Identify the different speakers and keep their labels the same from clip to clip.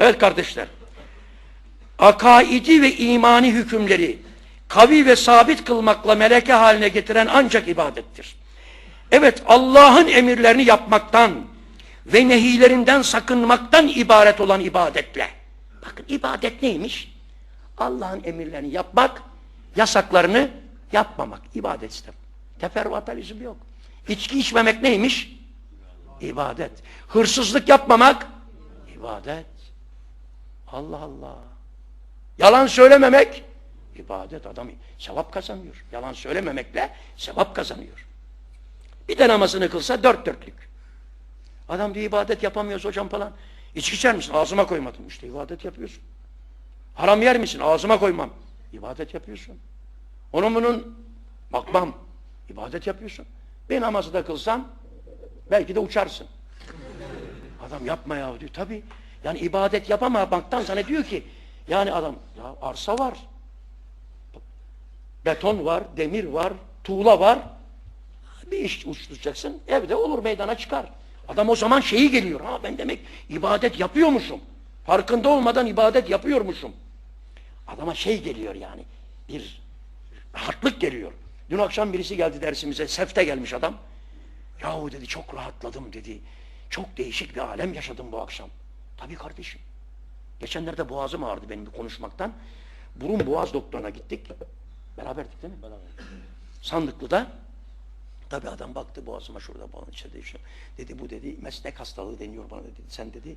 Speaker 1: Evet kardeşler. Akaidi ve imani hükümleri kavi ve sabit kılmakla meleke haline getiren ancak ibadettir. Evet Allah'ın emirlerini yapmaktan ve nehilerinden sakınmaktan ibaret olan ibadetle. Bakın ibadet neymiş? Allah'ın emirlerini yapmak, yasaklarını yapmamak. İbadet işte. Teferruatalizm yok. İçki içmemek neymiş? İbadet. Hırsızlık yapmamak, ibadet. Allah Allah. Yalan söylememek, ibadet. Adam sevap kazanıyor. Yalan söylememekle sevap kazanıyor. Bir de namazını kılsa dört dörtlük. Adam bir ibadet yapamıyoruz hocam falan. İçki içer misin? Ağzıma koymadım. İşte ibadet yapıyorsun. Haram yer misin? Ağzıma koymam. İbadet yapıyorsun. Onun bunun bakmam. İbadet yapıyorsun. Bir namazı da kılsan belki de uçarsın. Adam yapma ya diyor. Tabii. Yani ibadet yapamamaktan sana diyor ki yani adam ya arsa var. Beton var, demir var, tuğla var. Bir iş uçturacaksın. Evde olur meydana çıkar. Adam o zaman şeyi geliyor. Ha ben demek ibadet yapıyormuşum. Farkında olmadan ibadet yapıyormuşum. Adama şey geliyor yani. Bir rahatlık geliyor. Dün akşam birisi geldi dersimize. Sefte gelmiş adam. Yahu dedi çok rahatladım dedi. Çok değişik bir alem yaşadım bu akşam. Tabii kardeşim. Geçenlerde boğazım ağrıdı benim bir konuşmaktan. Burun boğaz doktoruna gittik. Beraberdik değil mi? Beraber. Sandıklı'da. Tabii adam baktı boğazıma şurada falan içeride işte. Dedi bu dedi meslek hastalığı deniyor bana dedi. Sen dedi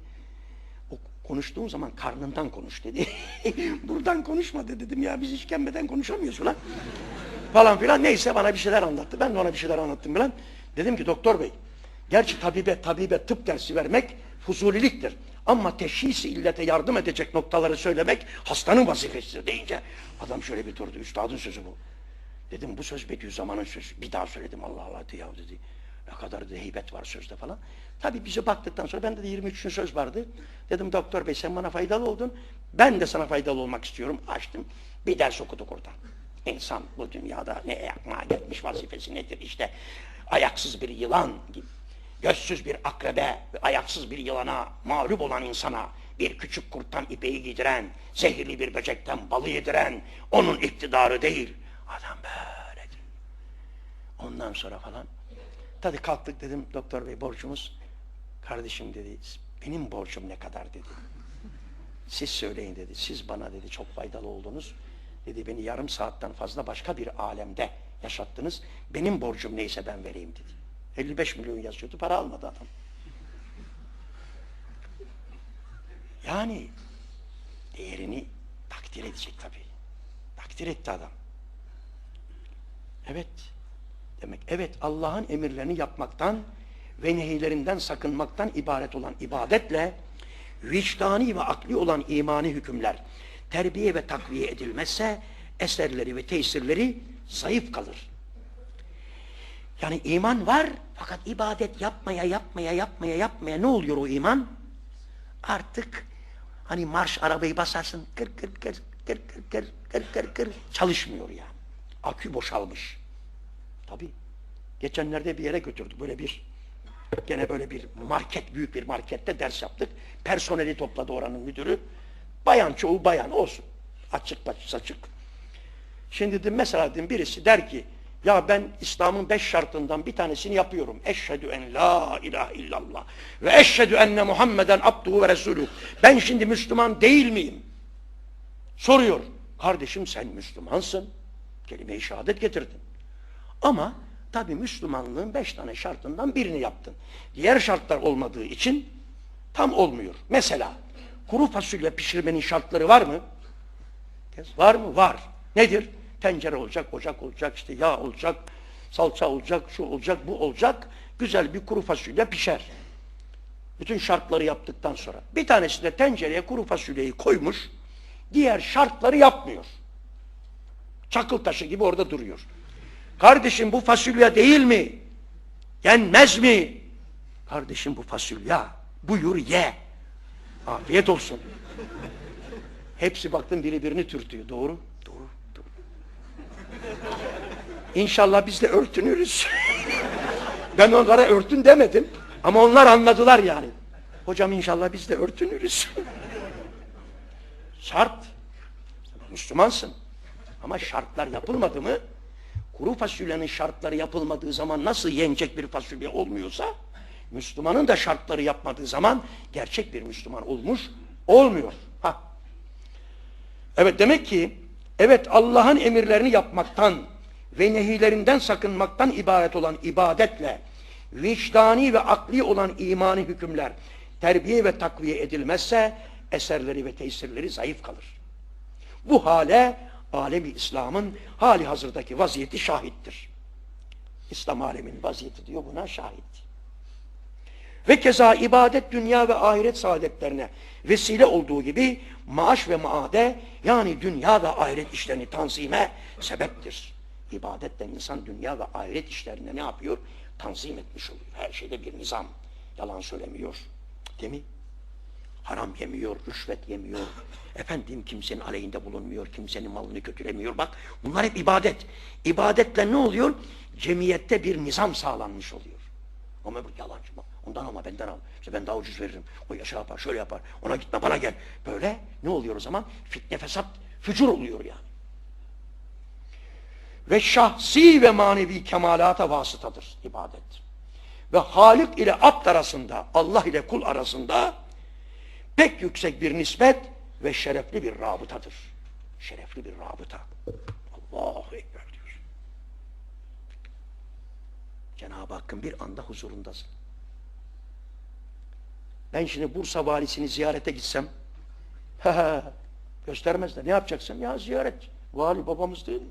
Speaker 1: o konuştuğun zaman karnından konuş dedi. Buradan konuşma dedi dedim ya biz işkembeden konuşamıyoruz ulan. falan filan neyse bana bir şeyler anlattı. Ben de ona bir şeyler anlattım filan. Dedim ki doktor bey gerçi tabibe tabibe tıp dersi vermek fuzuliliktir. Ama teşhisi illete yardım edecek noktaları söylemek hastanın vazifesidir deyince adam şöyle bir durdu. Üstadın sözü bu. Dedim bu söz Bediüzzaman'ın sözü. Bir daha söyledim Allah Allah diye dedi. Ne kadar da heybet var sözde falan. Tabii bize baktıktan sonra bende de 23 gün söz vardı. Dedim doktor bey sen bana faydalı oldun. Ben de sana faydalı olmak istiyorum. Açtım. Bir ders okuduk oradan. İnsan bu dünyada ne yapmaya gelmiş vazifesi nedir işte. Ayaksız bir yılan gibi. Gözsüz bir akrebe ve ayaksız bir yılana mağlup olan insana bir küçük kurttan ipeği giydiren, zehirli bir böcekten balı yediren onun iktidarı değil. Adam böyle. Ondan sonra falan. Tabii kalktık dedim doktor bey borcumuz. Kardeşim dedi benim borcum ne kadar dedi. Siz söyleyin dedi. Siz bana dedi çok faydalı oldunuz. Dedi beni yarım saatten fazla başka bir alemde yaşattınız. Benim borcum neyse ben vereyim dedi. 55 milyon yazıyordu para almadı adam. Yani değerini takdir edecek tabii. Takdir etti adam. Evet. Demek evet Allah'ın emirlerini yapmaktan ve nehilerinden sakınmaktan ibaret olan ibadetle vicdani ve akli olan imani hükümler terbiye ve takviye edilmezse eserleri ve tesirleri zayıf kalır. Yani iman var fakat ibadet yapmaya yapmaya yapmaya yapmaya ne oluyor o iman? Artık hani marş arabayı basarsın kır kır kır kır kır kır kır kır kır çalışmıyor yani. Akü boşalmış. Tabii. Geçenlerde bir yere götürdük böyle bir gene böyle bir market büyük bir markette ders yaptık. Personeli topladı oranın müdürü. Bayan çoğu bayan olsun. Açık saçık. Şimdi dedim mesela dedim birisi der ki ya ben İslam'ın beş şartından bir tanesini yapıyorum. Eşhedü en la ilahe illallah ve eşhedü enne Muhammeden abduhu ve resulü. Ben şimdi Müslüman değil miyim? Soruyor. Kardeşim sen Müslümansın. Kelime-i şehadet getirdin. Ama tabi Müslümanlığın beş tane şartından birini yaptın. Diğer şartlar olmadığı için tam olmuyor. Mesela kuru fasulye pişirmenin şartları var mı? Var mı? Var. Nedir? Tencere olacak, ocak olacak, işte yağ olacak, salça olacak, şu olacak, bu olacak. Güzel bir kuru fasulye pişer. Bütün şartları yaptıktan sonra. Bir tanesi de tencereye kuru fasulyeyi koymuş, diğer şartları yapmıyor. Çakıl taşı gibi orada duruyor. Kardeşim bu fasulye değil mi? Yenmez mi? Kardeşim bu fasulye. Buyur ye. Afiyet olsun. Hepsi baktım biri birini türtüyor. Doğru. İnşallah biz de örtünürüz. ben onlara örtün demedim. Ama onlar anladılar yani. Hocam inşallah biz de örtünürüz. Şart. Müslümansın. Ama şartlar yapılmadı mı? Kuru fasulyenin şartları yapılmadığı zaman nasıl yenecek bir fasulye olmuyorsa, Müslümanın da şartları yapmadığı zaman gerçek bir Müslüman olmuş olmuyor. Ha. Evet demek ki evet Allah'ın emirlerini yapmaktan ve nehilerinden sakınmaktan ibaret olan ibadetle vicdani ve akli olan imani hükümler terbiye ve takviye edilmezse eserleri ve tesirleri zayıf kalır. Bu hale alemi İslam'ın hali hazırdaki vaziyeti şahittir. İslam aleminin vaziyeti diyor buna şahit. Ve keza ibadet dünya ve ahiret saadetlerine vesile olduğu gibi maaş ve maade yani dünya ve ahiret işlerini tanzime sebeptir. İbadetle insan dünya ve ahiret işlerine ne yapıyor? Tanzim etmiş oluyor. Her şeyde bir nizam. Yalan söylemiyor. Değil mi? Haram yemiyor, rüşvet yemiyor. Efendim kimsenin aleyhinde bulunmuyor, kimsenin malını kötülemiyor. Bak bunlar hep ibadet. İbadetle ne oluyor? Cemiyette bir nizam sağlanmış oluyor. Ama bu yalancı? Ondan alma benden al. İşte ben daha ucuz veririm. O yaşa yapar, şöyle yapar. Ona gitme bana gel. Böyle ne oluyor o zaman? Fitne fesat, fücur oluyor yani. Ve şahsi ve manevi kemalata vasıtadır ibadet. Ve Halik ile abd arasında, Allah ile kul arasında pek yüksek bir nispet ve şerefli bir rabıtadır. Şerefli bir rabıta. Allahu Ekber diyor. Cenab-ı Hakk'ın bir anda huzurundasın. Ben şimdi Bursa valisini ziyarete gitsem göstermezler. Ne yapacaksın? Ya ziyaret. Vali babamız değil mi?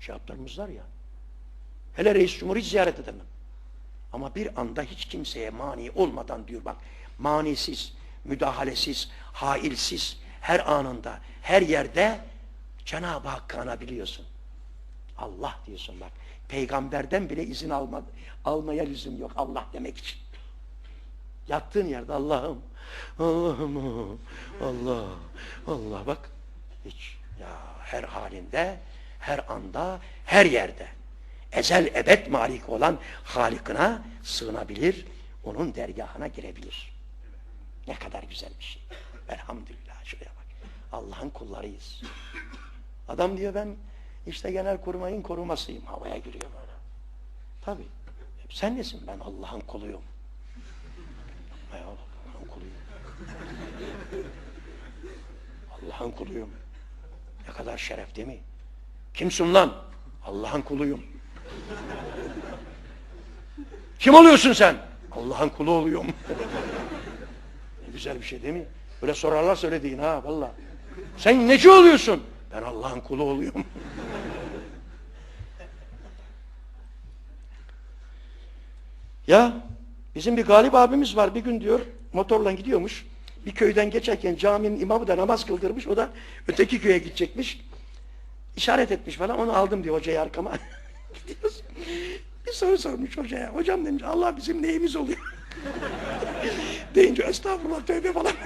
Speaker 1: Şahaplarımız var ya. Hele reis cumhur hiç ziyaret edemem. Ama bir anda hiç kimseye mani olmadan diyor bak. Manisiz, müdahalesiz, hailsiz, her anında, her yerde Cenab-ı Hakk'ı anabiliyorsun. Allah diyorsun bak. Peygamberden bile izin alma, almaya lüzum yok Allah demek için. Yattığın yerde Allah'ım, Allah'ım, Allah, Allah bak. Hiç ya her halinde, her anda, her yerde. Ezel ebed malik olan Halik'ına sığınabilir, onun dergahına girebilir. Ne kadar güzel bir şey. Elhamdülillah şuraya bak. Allah'ın kullarıyız. Adam diyor ben işte genel kurmayın korumasıyım. Havaya giriyor böyle. Tabii. Sen nesin? Ben Allah'ın kuluyum. Hay Allah, Allah'ın kuluyum. Allah'ın kuluyum. Ne kadar şeref değil mi? Kimsin lan? Allah'ın kuluyum. Kim oluyorsun sen? Allah'ın kulu oluyorum. ne güzel bir şey değil mi? Böyle sorarlar söylediğin ha valla. Sen neci oluyorsun? Ben Allah'ın kulu oluyorum. ya bizim bir galip abimiz var bir gün diyor motorla gidiyormuş. Bir köyden geçerken caminin imamı da namaz kıldırmış. O da öteki köye gidecekmiş. İşaret etmiş falan. Onu aldım diyor hocayı arkama. Gidiyoruz. Bir soru sormuş hocaya. Hocam demiş Allah bizim neyimiz oluyor? Deyince estağfurullah tövbe falan.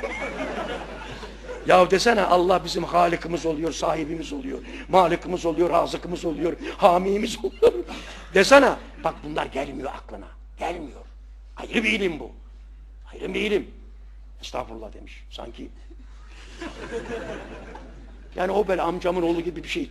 Speaker 1: Ya desene Allah bizim halikimiz oluyor, sahibimiz oluyor, malikimiz oluyor, razıkımız oluyor, hamimiz oluyor. Desene, bak bunlar gelmiyor aklına, gelmiyor. Ayrı bir ilim bu. Ayrı bir ilim. Estağfurullah demiş, sanki. Yani o böyle amcamın oğlu gibi bir şey.